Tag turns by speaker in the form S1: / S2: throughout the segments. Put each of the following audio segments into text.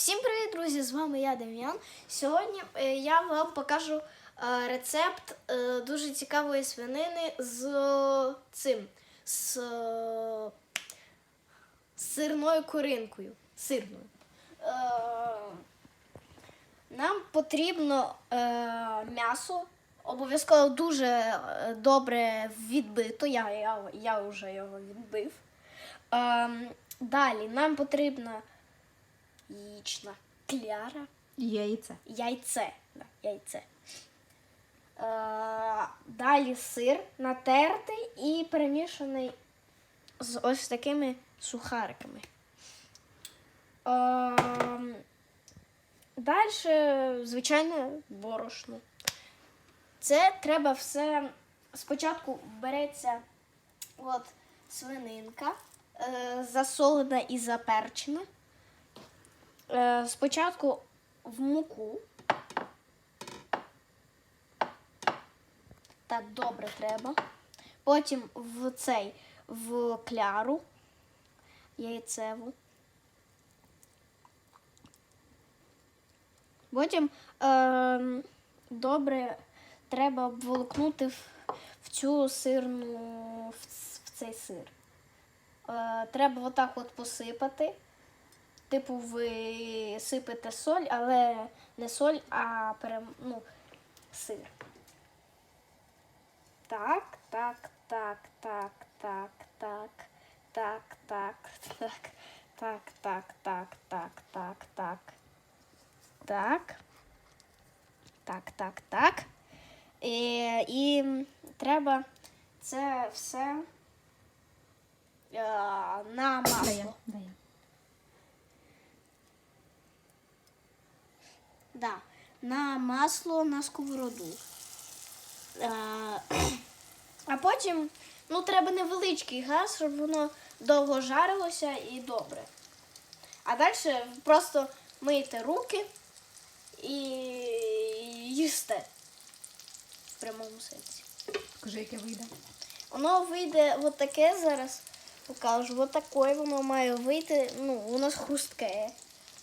S1: Всім привіт, друзі! З вами я Дем'ян. Сьогодні е, я вам покажу е, рецепт е, дуже цікавої свинини з цим з сирною коринкою. Сирною. Нам потрібно м'ясо. Обов'язково дуже добре відбито. Я, я, я вже його відбив. Ем, далі нам потрібна яєчна кляра,
S2: Яйце.
S1: яйце. Да, яйце. Е, далі сир натертий і перемішаний з ось такими сухариками. Е, далі, звичайно, борошно. Це треба все. Спочатку береться от, свининка, е, засолена і заперчена. Е, спочатку в муку. Так добре треба. Потім в цей в кляру яйцеву. Потім е, добре треба обволокнути в, в цю сирну, в, в цей сир. Е, треба отак от посипати. Типу, ви сипете соль, але не соль, а перем... ну, сир. Так, так, так, так, так, так, так, так, так, так, так, так, так, так, так. Так. Так, так, так. І, і треба це все е, на масло. Да, на масло на сковороду. Е, А потім ну, треба невеличкий газ, щоб воно довго жарилося і добре. А далі просто миєте руки і їсте в прямому сенсі.
S2: Покажи, яке вийде.
S1: Воно вийде от таке зараз покажу. От воно має вийти. Ну, воно хрустке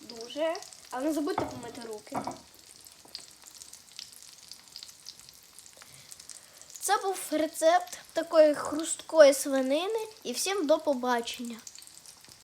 S1: дуже. Але не забудьте помити руки. Це був рецепт такої хрусткої свинини. І всім до побачення.